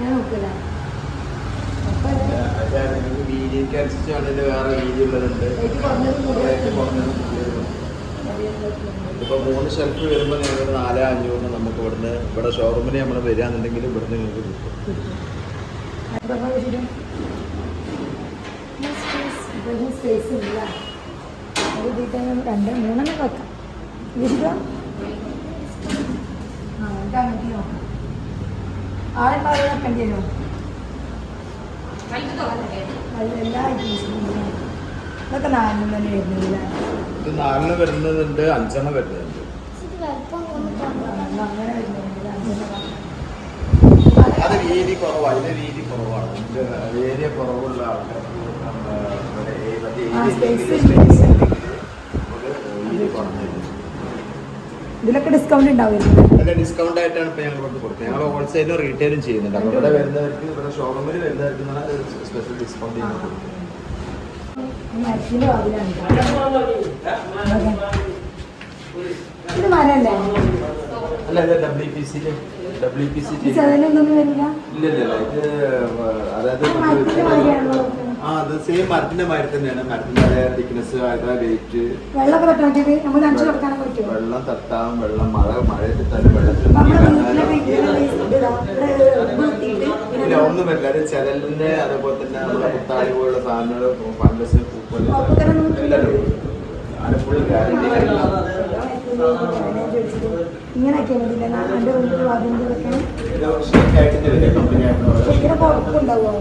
ഞാൻ നോക്കില്ല. വേറെ വീതി ഉള്ളതുണ്ട്. ഇപ്പൊ മൂന്ന് ഷെൽഫ് വരുമ്പോൾ നിങ്ങൾക്ക് നാല് അഞ്ഞൂറിന് നമുക്ക് ഇവിടുന്ന് ഇവിടെ ഷോറൂമിൽ നമ്മൾ വരികയാണെന്നുണ്ടെങ്കിൽ ഇവിടുന്ന് നിങ്ങൾക്ക് കിട്ടും. സ്പേസ് ഇല്ല. അത് ഇതിട്ട് രണ്ട് മൂന്നെണ്ണം വെക്കാം. വിശുദ്ധം ആ നമുക്ക് അങ്ങോട്ട് നോക്കാം. ആളെന്താ വെക്കേണ്ടി വരുമോ അത് എല്ലാ ഐറ്റംസും ഉണ്ട്. ഇതൊക്കെ നാലിനും തന്നെ വരുന്നില്ല ഇത് വരുന്നതുണ്ട് അഞ്ചെണ്ണം വരുന്നുണ്ട് അത് വീതി കുറവാണ് അതിന്റെ വീതി കുറവാണ്. ഏരിയ കുറവുള്ള ആൾക്കാർക്ക് ഇതിലൊക്കെ ഡിസ്കൗണ്ട് ഉണ്ടാവില്ലേ ഡിസ്കൗണ്ട് ആയിട്ടാണ് ഇപ്പൊ ഞങ്ങൾ ഇവിടെ കൊടുക്കുന്നത് ഞങ്ങൾ ഹോൾസെയിലും റീറ്റെയിലും ചെയ്യുന്നുണ്ട്. അപ്പൊ ഇവിടെ വരുന്നവർക്ക് ഇവിടെ ഷോറൂമിൽ വരുന്നവർക്ക് സ്പെഷ്യൽ ഡിസ്കൗണ്ട്. മരത്തിന്റെ ഇത് മരല്ലേ? അല്ല അല്ല W P C W P C വരില്ല? ഇല്ല ഇല്ല ഇല്ല ഇത് അതായത് ആ, അത് സെയിം മരത്തിന്റെ മാതിരി തന്നെയാണ്. മരത്തിന്റെ തിക്നെസ് വെയിറ്റ് തട്ടാറ്റത് നമ്മൾ അഞ്ചു കൊടുക്കാനൊക്കെ പറ്റുമോ? വെള്ളം തട്ടാം വെള്ളം മഴ തട്ടാലും വെള്ളത്തിൽ ഇല്ല ഒന്നും വരില്ല അത് ചെതലിന്റെ അതേപോലെ തന്നെ നമ്മുടെ കുത്താടി പോലുള്ള സാധനങ്ങൾ ഫംഗസ് പൂപ്പൽ എല്ലാം ഗ്യാരണ്ടി ഇങ്ങനെ ആക്കിയാൽ മതി എന്റെ വീട്ടിൽ വാതിന്റെ വെക്കണം ശരിക്കും കുഴപ്പമുണ്ടാവുമോ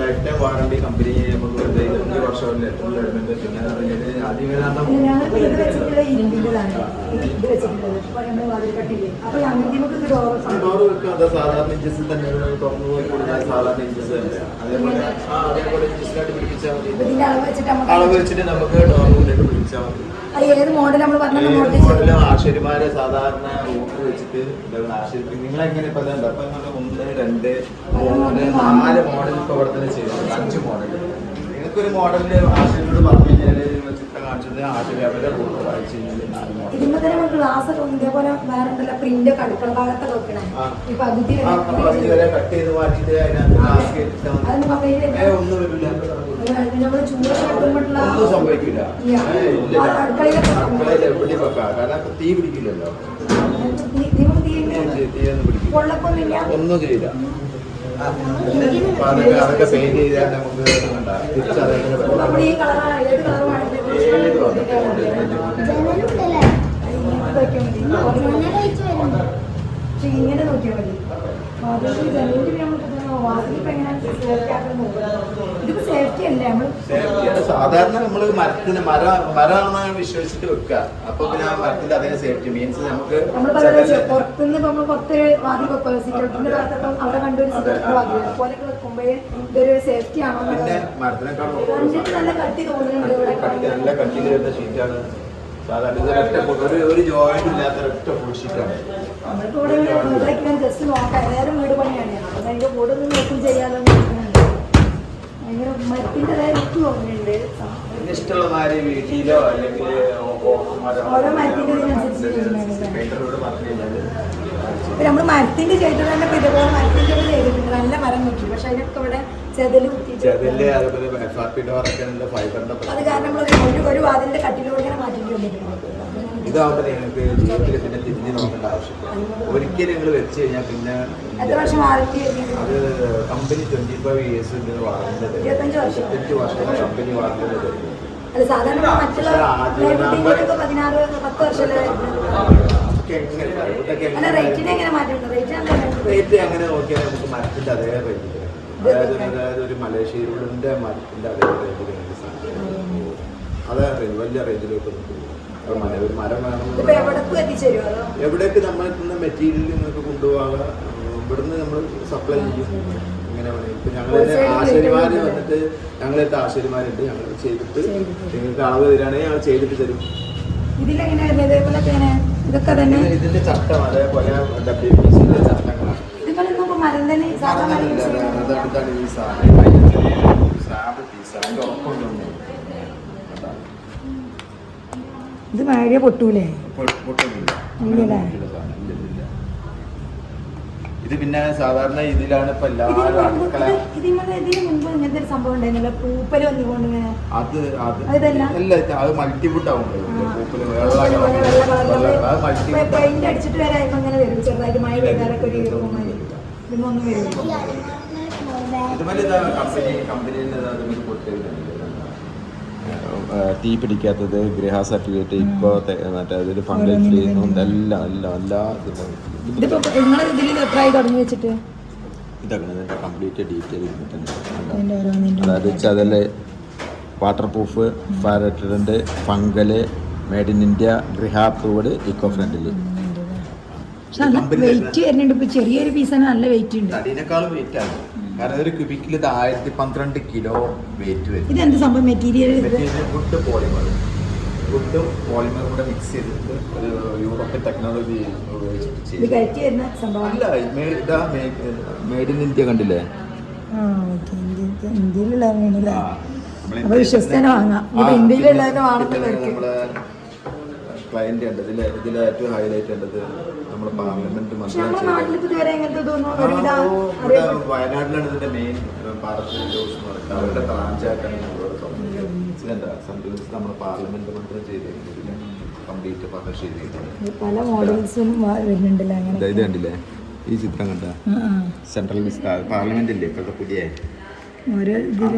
ലൈഫ് വാറണ്ടി കമ്പനി നമുക്ക് ഒരു ഇരുപത്തഞ്ച് വർഷം ലെറ്റർ തരുന്നുണ്ട് പിന്നെ എന്ന് പറഞ്ഞാൽ ആദ്യം ഏതാണ്ട് ഞങ്ങൾ ഇത് വെച്ചിട്ടുള്ള ഇരുമ്പിന്റെതാണ് ഇത് വെച്ചിട്ടുള്ളത് അപ്പോൾ നമ്മൾ വാതിൽ കട്ടില്ലേ അപ്പോൾ ഞങ്ങൾക്ക് നമുക്ക് ഡോർ സാധാരണ ഇഞ്ചസ് തന്നെ തുറന്നു പോയി കൊടുത്താൽ സാധാരണ ഇഞ്ചസ് തന്നെയാണ് അതേപോലെ അതേപോലെ ഇഞ്ചസിനായിട്ട് പിടിപ്പിച്ചാൽ മതി അളവ് വെച്ചിട്ട് നമുക്ക് ഡോർ കൊണ്ടിട്ട് പിടിപ്പിച്ചാൽ മതി. ഏത് മോഡൽ നമ്മൾ പറഞ്ഞ ആശാരിമാരെ സാധാരണ റൂട്ട് വെച്ചിട്ട് നിങ്ങൾ എങ്ങനെ ഇപ്പൊ ഒന്ന് രണ്ട് മൂന്ന് നാല് മോഡൽ ഇപ്പൊ ഇവിടെ ചെയ്യുന്നുണ്ട് അഞ്ച് മോഡൽ നിങ്ങൾക്കൊരു മോഡലിൽ ആശുപത്രിയോട് പറഞ്ഞു കഴിഞ്ഞാൽ ചിത്രം കാണിച്ചത് ആശാരി അവരുടെ റൂട്ട് വായിച്ചു തന്നെ നമുക്ക് ഗ്ലാസ് ഒക്കെ ഇതേപോലെ വേറെ ഉണ്ടല്ലോ പ്രിന്റ് അടുക്കള ഭാഗത്തൊക്കെ വെക്കണേ. ഈ പകുതി വരെ കട്ട് ചെയ്ത് മാറ്റിട്ട് അതിനകത്ത് ഒന്നും വരില്ല. നമ്മൾ ചൂടൊക്കെ എടുക്കുമ്പോഴുള്ള ഒന്നും സംഭവിക്കില്ല. കാരണം തീ പിടിക്കില്ലല്ലോ. ഒന്നും ചെയ്യില്ല. അതൊക്കെ പെയിന്റ് ചെയ്താൽ നമുക്ക് തിരിച്ചറിയാൻ ഇങ്ങനെ നോക്കിയാൽ മതി. വാതിലിൽ സാധാരണ നമ്മൾ മരത്തിന് മര മരമാണെന്നാണ് വിശ്വസിച്ചിട്ട് വെക്കുക. അപ്പൊ പിന്നെ ആ മരത്തിന്റെ അതേ സേഫ്റ്റി മീൻസ് നമുക്ക് പുറത്തുനിന്ന് നമ്മൾ പുറത്ത് വാതിൽ വെക്കുക അവിടെ കണ്ടൊരു സിറ്റൗട്ടിന്റെ വാതിൽ അതുപോലെയൊക്കെ വെക്കുമ്പോഴേ ഇതൊരു സേഫ്റ്റി ആണോ പിന്നെ എന്നുള്ളത് മരത്തിനേക്കാൾ നല്ല കട്ടി തോന്നുന്നുണ്ട് ഇവിടെ കട്ടി നല്ല കട്ടിയിൽ വരുന്ന ഷീറ്റാണ് സാധാരണ ഇത് ഒരു ഒരു ജോയിന്റ് ഇല്ലാത്ത ഒരൊറ്റ ഫുൾ ഷീറ്റാണ് നമ്മളിപ്പോ ഇവിടെ നോക്കാം. വീട് പണിയാണ് ഒന്ന് നോക്കും ചെയ്യാലോ ഭയങ്കര മരത്തിന്റെതായ ലുക്ക് തോന്നുന്നുണ്ട്. ഇഷ്ടമുള്ള മാതിരി വീട്ടിലോ അല്ലെങ്കിൽ ഓരോ മരത്തിന്റെ ഇതിനനുസരിച്ച് നമ്മൾ മരത്തിന്റെ ചെയ്തത് തന്നെ ഇതുപോലെ മരത്തിന്റെ ചെയ്തിട്ടുണ്ട് നല്ല മരം നോക്കി പക്ഷെ അതിനൊക്കെ ഇവിടെ ചെതൽ അതുപോലെ ഫൈബറിന്റെ അത് കാരണം നമ്മൾ ഒരു വാതിലിന്റെ കട്ടിലൂടെ ഇങ്ങനെ മാറ്റിട്ട് വന്നിട്ടുണ്ട്. ഇതാവുമ്പോൾ നിങ്ങൾക്ക് ജീവിതത്തിൽ പിന്നെ തിരിഞ്ഞു നോക്കേണ്ട ആവശ്യമില്ല. ഒരിക്കലും നിങ്ങൾ വെച്ച് കഴിഞ്ഞാൽ പിന്നെ അത് company twenty five years warranty ഇരുപത്തഞ്ച് വർഷം. ഇരുപത്തഞ്ച് വർഷം കമ്പനി മാറ്റുന്നുണ്ട് റേറ്റ് അങ്ങനെ നോക്കിയാൽ നമുക്ക് മരത്തിന്റെ അതേ റേറ്റ് അതായത് അതായത് ഒരു മലേഷ്യയിലൂടെ മരത്തിന്റെ അതേ റേറ്റ് നിങ്ങൾക്ക് അതേ റേഞ്ച് വലിയ റേഞ്ചിലോട്ട് നമുക്ക് പോകും. ഇപ്പൊ മര ഒരു മരം എത്തുന്ന മെറ്റീരിയൽ നിങ്ങൾക്ക് കൊണ്ടുപോകാം ഇവിടുന്ന് നമ്മൾ സപ്ലൈ ചെയ്യും. ഇങ്ങനെ വേണം ഇപ്പൊ Wholesale ആശാരിമാര് വന്നിട്ട് ഞങ്ങളടുത്ത് ആശാരിമാരുണ്ട് ഞങ്ങൾ ചെയ്തിട്ട്. നിങ്ങൾക്ക് അളവ് തരികയാണെങ്കിൽ ഞങ്ങൾ ചെയ്തിട്ട് തരും. ഇതിന്റെ ചട്ടം അതേപോലെ ഡബ്ല്യു പി സിന്റെ ചട്ടങ്ങളാണ്. അതാണ് ഈ സാധനം. പൊട്ടൂലേ? പൊ- പൊട്ടൂലേ. ഇല്ലല്ലേ? ഇത് പിന്നെ സാധാരണ ഇതിലാണ് ഇപ്പൊ എല്ലാവരും അടുക്കള അത് അത്? അല്ല അത് മൾട്ടിവുഡ് ആവും. പൂപ്പൽ വെള്ള അത് മഴ വരില്ല ഇതുപോലെ ഇതാ കമ്പനി ഇതാ കൊടുത്തിരുന്നുണ്ട്. ഏഹ് തീ പിടിക്കാത്തത് ഗൃഹ സർട്ടിഫിക്കറ്റ് ഇപ്പോ മറ്റേ അതിൽ ഫണ്ട് ഫ്രീ എല്ലാം എല്ലാം എല്ലാ ഇതൊക്കെ ഇതിന്റെ കംപ്ലീറ്റ് ഡീറ്റെയിൽ അതായത് ചതൽ water proof fire retardant fungal made in India Griha approved eco friendly weight വരുന്നുണ്ട്. ഇപ്പൊ ചെറിയൊരു പീസാണ് നല്ല വെയിറ്റ് ഉണ്ട്. അതിനേക്കാളും വെയിറ്റ് ആണ്. കാരണം ഒരു ക്യൂബിക്കിൽ ഇത് ആയിരത്തി പന്ത്രണ്ട് കിലോ വെയിറ്റ് വരും ഇതെന്ത് സംഭവം? മെറ്റീരിയൽ മെറ്റീരിയൽ വുഡ് പോളിമർ വുഡും പോളിമറും കൂടെ മിക്സ് ചെയ്തിട്ട് ഒരു യൂറോപ്യൻ ടെക്നോളജി മേഡ് ഇത് മെയ്ഡ് ഇൻ ഇന്ത്യ കണ്ടില്ലേ ഇന്ത്യയിലുള്ള വിശ്വസിച്ച് തന്നെ വാങ്ങാം. ഇന്ത്യയിലുള്ളതിന് വാങ്ങുന്ന പിന്നെ പേർക്ക്. നമ്മളെ ക്ലയന്റ് ഉണ്ട്. ഇതിൽ ഇതിൽ ഏറ്റവും ഹൈലൈറ്റ് ഉള്ളത് നമ്മുടെ പാർലമെന്റ് മന്ത്രി വയനാട്ടിലാണ് ഇതിന്റെ മെയിൻ പാർലമെന്റ് ജോസ് എന്ന് പറയുന്നത് അവരുടെ ബ്രാഞ്ചായിട്ടാണ് നമ്മളോട് തുടങ്ങിയത് സംബന്ധിച്ച് നമ്മുടെ പാർലമെന്റ് മന്ത്രി ചെയ്തിരിക്കുന്നത് കംപ്ലീറ്റ് പാർട്ണർഷിപ്പ് ചെയ്തിട്ടുണ്ട് പല മോഡൽസും വരുന്നുണ്ടല്ലോ അങ്ങനെ. ഇത് കണ്ടില്ലേ? ഈ ചിത്രം കണ്ട. സെൻട്രൽ പാർലമെന്റ് ഇല്ലേ? ഇപ്പോഴത്തെ പുതിയ.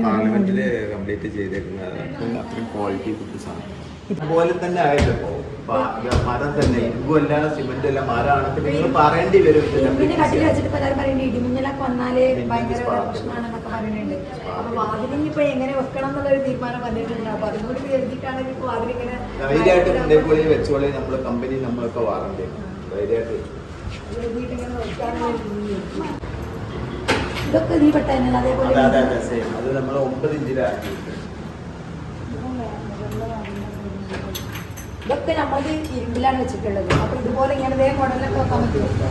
പാർലമെന്റിൽ കംപ്ലീറ്റ് ചെയ്തേക്കുന്നത് അത്രയും അത്രയും ക്വാളിറ്റി ഫുഡ് സാധനം. അതുപോലെ തന്നെ ആയില്ലോ മരം തന്നെ ഇരുമ്പും അല്ല സിമെന്റ് അല്ല മരമാണ് നിങ്ങൾ പറയേണ്ടി വരും പിന്നെ കട്ടിൽ വെച്ചിട്ട് പലരും പറയുന്നുണ്ട് ഇടിമിന്നലൊക്കെ വന്നാൽ മിന്നൽ ഭയങ്കര പ്രശ്നമാണെന്നൊക്കെ പറയുന്നുണ്ട് അപ്പൊ വാതിലിന് ഇപ്പൊ എങ്ങനെ വെക്കണം തീരുമാനം വന്നിട്ടുണ്ട്. അപ്പൊ അതും കൂടി എഴുതിയിട്ടാണ് ഇപ്പൊ വാതിലിങ്ങനെ ധൈര്യമായിട്ട് ഇതേപോലെ വെച്ചോളെ നമ്മൾ കമ്പനി നമ്മളൊക്കെ വാറണ്ടി? ധൈര്യമായിട്ട്. ഇതൊക്കെ നീ അതേപോലെ അതെ അതെ അതെ സെയിം അത് നമ്മൾ ഒമ്പത് ഇഞ്ചിലാക്കി ഇതൊക്കെ നമ്മൾ ഇരുമ്പിലാണ് വെച്ചിട്ടുള്ളത്. അപ്പൊ ഇതുപോലെ ഇങ്ങനെ ഇതേ മോഡലൊക്കെ വെക്കാൻ പറ്റുമോ?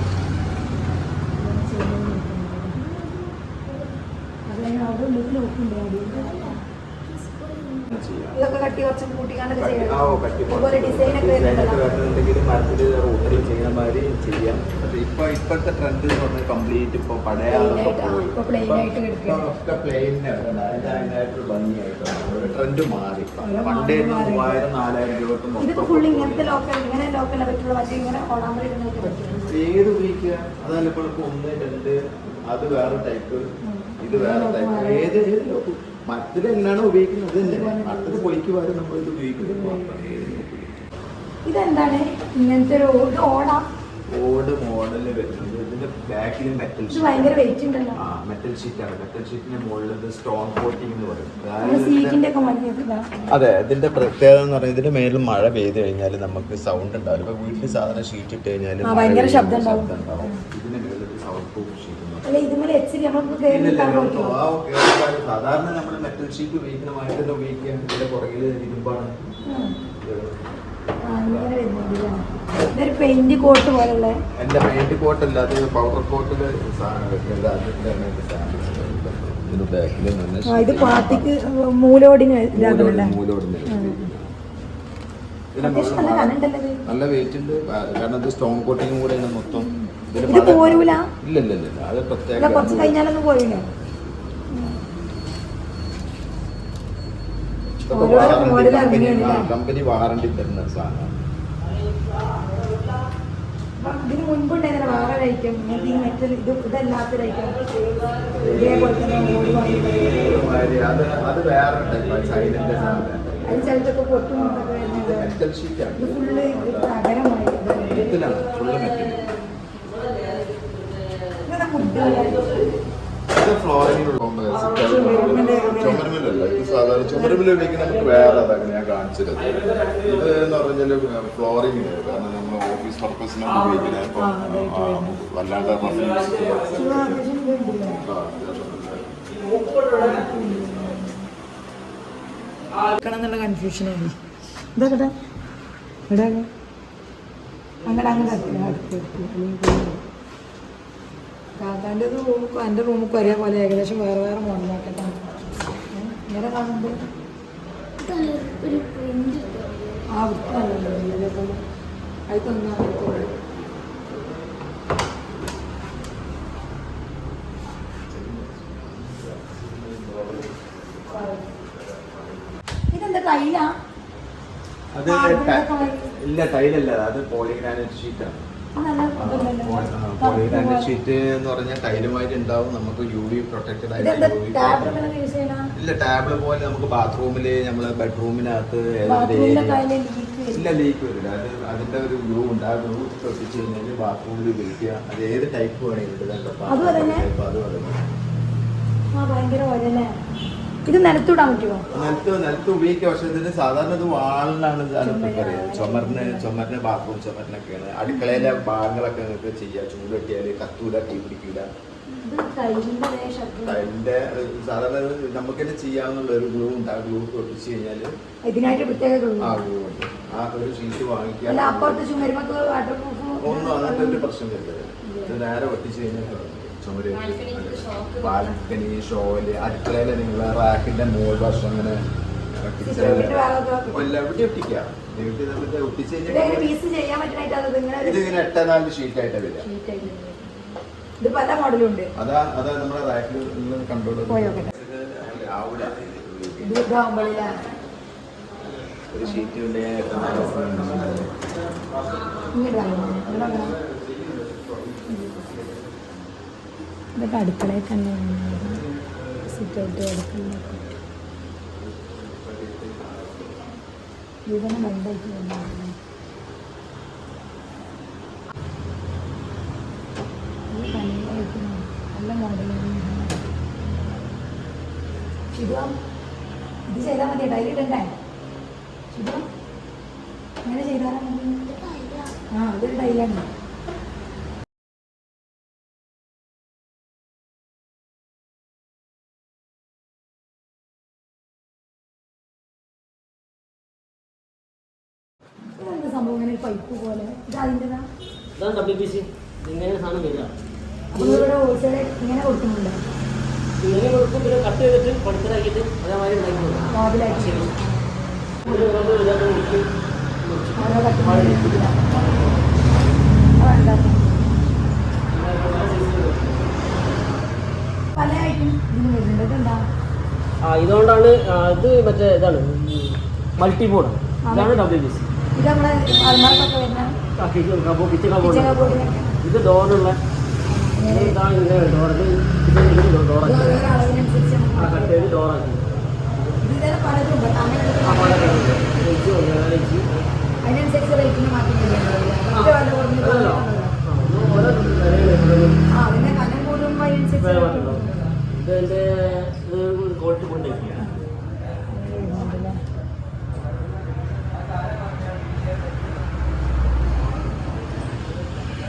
അതിന് അവിടെ ഉള്ളിൽ നോക്കുന്നുണ്ട് ഇതൊക്കെ കട്ടി കുറച്ച് കൂട്ടിക്കാണ്ടൊക്കെ ചെയ്യണം മരത്തിൽ ചെയ്യുന്ന മാതിരി ചെയ്യാം. പക്ഷേ ഇപ്പൊ ഇപ്പോഴത്തെ ട്രെൻഡ് എന്ന് പറഞ്ഞാൽ കംപ്ലീറ്റ് ഇപ്പൊ പഴയ ഒക്കെ ഭംഗിയായിട്ടാണ്. ഒരു ട്രെൻഡ് മാറി പണ്ടേ. മൂവായിരം നാലായിരം രൂപക്ക് ഏത് ഉപയോഗിക്കുക അതല്ല ഇപ്പോൾ ഒന്ന് രണ്ട് അത് വേറെ ടൈപ്പ് ഇത് വേറെ ടൈപ്പ് ഏത് ഏത് ലോക്ക് മറ്റത് എങ്ങനെയാണോ ഉപയോഗിക്കുന്നത്? അത് തന്നെ മറ്റത് പൊളിക്ക് വരെ നമ്മൾ ഇത് ഉപയോഗിക്കുന്നത് ഇതെന്താണ്? ഇങ്ങനത്തെ ഒരു ഓട് ഓടാം. ഓട് മോഡൽ വരുന്നത്. ഇതിന്റെ ബാക്കിൽ മെറ്റൽ ഭയങ്കര വെയിറ്റ് ഉണ്ടല്ലോ. ആ മെറ്റൽ ഷീറ്റ് ആണ്. മെറ്റൽ ഷീറ്റിന്റെ മുകളിൽ സ്റ്റോൺ കോട്ടിംഗ് എന്ന് പറയും. അതെ ഇതിന്റെ പ്രത്യേകത എന്ന് പറഞ്ഞാൽ ഇതിന്റെ മേലിൽ മഴ പെയ്ത് കഴിഞ്ഞാൽ നമുക്ക് സൗണ്ട് ഉണ്ടാവില്ല. ഇപ്പൊ വീട്ടിൽ സാധാരണ ഷീറ്റ് ഇട്ട് കഴിഞ്ഞാൽ ശബ്ദം ഉണ്ടാവും. ഇതിന്റെ മേളിൽ സൗണ്ട് പ്രൂഫ് ഷീറ്റ് അല്ല ഇതുപോലെ എച്ചിരി നമുക്ക് സാധാരണ നമ്മൾ മെറ്റൽ ഷീറ്റ് ഉപയോഗിക്കുന്ന മാറ്റം ഉപയോഗിക്കാൻ ഇതിന്റെ പുറകിൽ ഇരുമ്പാണ്? ഇതൊരു പെയിന്റ് കോട്ട് പോലുള്ള എന്റെ പെയിന്റ് കോട്ട് അല്ല അത് പൗഡർ കോട്ടിൽ ഇത് മൂലോടിന് മൂലോടിന് നല്ല വെയിറ്റ് ഉണ്ട്. കാരണം ഇത് സ്റ്റോൺ കോട്ടിങ് കൂടെയാണ് മൊത്തം. ഇത് പോരൂല? കുറച്ച് കഴിഞ്ഞാലൊന്നും വാറണ്ടി കമ്പനി വാറണ്ടി തരുന്ന സാധനം. ഇതിന് മുൻപുണ്ടായിരുന്ന വേറെ ഇങ്ങനത്തെ ഈ മെറ്റൽ ഇത് ഇതല്ലാത്തൊരു ഐറ്റം ഇതേപോലെ തന്നെ അത് ചിലതൊക്കെ പൊട്ടും ഇതൊക്കെ ഇത് വരുന്നത് ഫുള്ള് തകരമായി മെറ്റലാണ് ഫുള്ള് മെറ്റൽ ഇങ്ങനെ ഫുഡ് ഇത് ഫ്ലോറിങ്ങിലുള്ള ചുമരുമില്ലല്ല ഇത് സാധാരണ ചുമരുമിൽ ഉപയോഗിക്കുന്ന നമുക്ക് വേറെ അതാണ് ഞാൻ കാണിച്ചത്. ഇത് എന്ന് പറഞ്ഞാൽ ഫ്ലോറിംഗ് കാരണം നമ്മൾ ഓഫീസ് ഇപ്പം വല്ലാണ്ട് ഇവിടെ. അങ്ങോട്ട് അടുത്ത് കാക്കാന്റെ റൂമുക്കും എന്റെ റൂമുക്കും ഒരേപോലെ ഏകദേശം വേറെ വേറെ മോഡലാക്കട്ടെ ഇങ്ങനെ കാണുമ്പോൾ ആ വൃത്തമല്ലോ ഇതേപോലെ അത് തന്നാ ഇതെന്താ ടൈലാ. ഇല്ല ടൈലല്ല അത് പോളിഗ്രാനൈറ്റ് ഷീറ്റാണ് ഷീറ്റ് എന്ന് പറഞ്ഞാൽ ടൈലുമായിട്ട് ഉണ്ടാവും. നമുക്ക് യു വി പ്രൊട്ടക്റ്റഡ് ആയിട്ട് ഇല്ല ടാബ്ല് പോലെ നമുക്ക് ബാത്റൂമിൽ നമ്മൾ ബെഡ്റൂമിനകത്ത് ഇല്ല ലീക്ക് വരില്ല. അത് അതിന്റെ ഒരു ഗ്രൂ ഉണ്ട് ആ ഗ്രൂ ഒട്ടിച്ച് കഴിഞ്ഞാൽ ബാത്റൂമിൽ ഉപയോഗിക്കുക. അത് ഏത് ടൈപ്പ് വേണമെങ്കിലും ഇടുന്നുണ്ട് ഇത് നിലത്തൂടാൻ പറ്റുമോ? നിലത്ത് നിലത്ത് ഉപയോഗിക്കുക. പക്ഷെ ഇതിന് സാധാരണ ഇത് വാളിനാണ് ചെയ്യുന്നത് ചുമരിന് ചുമരിന് ബാത്റൂം ചുമരിനൊക്കെയാണ്. അടുക്കളയിലെ ഭാഗങ്ങളൊക്കെ നിങ്ങൾക്ക് ചെയ്യാം. ചൂട് കെട്ടിയാൽ കത്തൂല തീ പിടിക്കൂല. അതേ സാധാരണ നമുക്ക് തന്നെ ചെയ്യാവുന്ന ഒരു ഗ്ലൂ ഉണ്ട്. ആ ഗ്ലൂ ഒട്ടിച്ച് കഴിഞ്ഞാൽ ഇതിനായിട്ട് പ്രത്യേക glue. ആ ഗ്ലൂ ഉണ്ട്. ആ ഒരു ഷീറ്റ് വാങ്ങിക്കുക. ഒന്നും അങ്ങനത്തെ ഒരു പ്രശ്നം വരില്ല ഇത് നേരെ ഒട്ടിച്ച് കഴിഞ്ഞാൽ ബാൽക്കണി ഷോയിൽ അടുക്കളയിൽ നിങ്ങൾ റാക്കിന്റെ മോൾ വശം അങ്ങനെ എവിടെ ഒട്ടിക്കാം ഒട്ടിച്ച് ഇതെങ്ങനെ കഴിഞ്ഞാൽ പീസ് ചെയ്യാൻ പറ്റാനായിട്ട് അത് ഇങ്ങനെ ഇത് നാല് വരിക. ഇത് പല മോഡലും ഉണ്ട്. അതാ അതാ നമ്മുടെ റാക്കിൽ. ആവൂല ഇത് ഒരു ഷീറ്റ് ഉണ്ടെങ്കിൽ എട്ട നാല് ഇങ്ങോട്ട് വാങ്ങണം. ഇവിടെ വാങ്ങണം. ഇതൊക്കെ അടുക്കളയിൽ തന്നെ സിറ്റ് ഔട്ട് അടുക്കളയിലൊക്കെ നല്ല മോഡലാണ് ഇത് ചെയ്താൽ മതി ഡയറിയിടണ്ടേ ശിവം അങ്ങനെ ചെയ്താലും ആ അതൊരു ടൈലാണ്. ഇതാണ് ഡബ്ല്യു പി സി ഇങ്ങനെ സാധനം വരിക. ഇങ്ങനെ കൊടുക്കും പിന്നെ കട്ട് ചെയ്തിട്ട് പടുത്തരാക്കിയിട്ട് അതേമാതിരി ഉണ്ടാക്കി ആ ഇതുകൊണ്ടാണ് ഇത് മറ്റേ ഇതാണ് മൾട്ടി ബോർഡാണ് ഇതാണ് ഡബ്ല്യു ബി സി ഇത് ഡോറുള്ള ഡോറാക്കി അതിനനുസരിച്ച് റേറ്റിന് മാറ്റം അതിന്റെ കനം കൂടുമ്പോൾ അതിനനുസരിച്ച്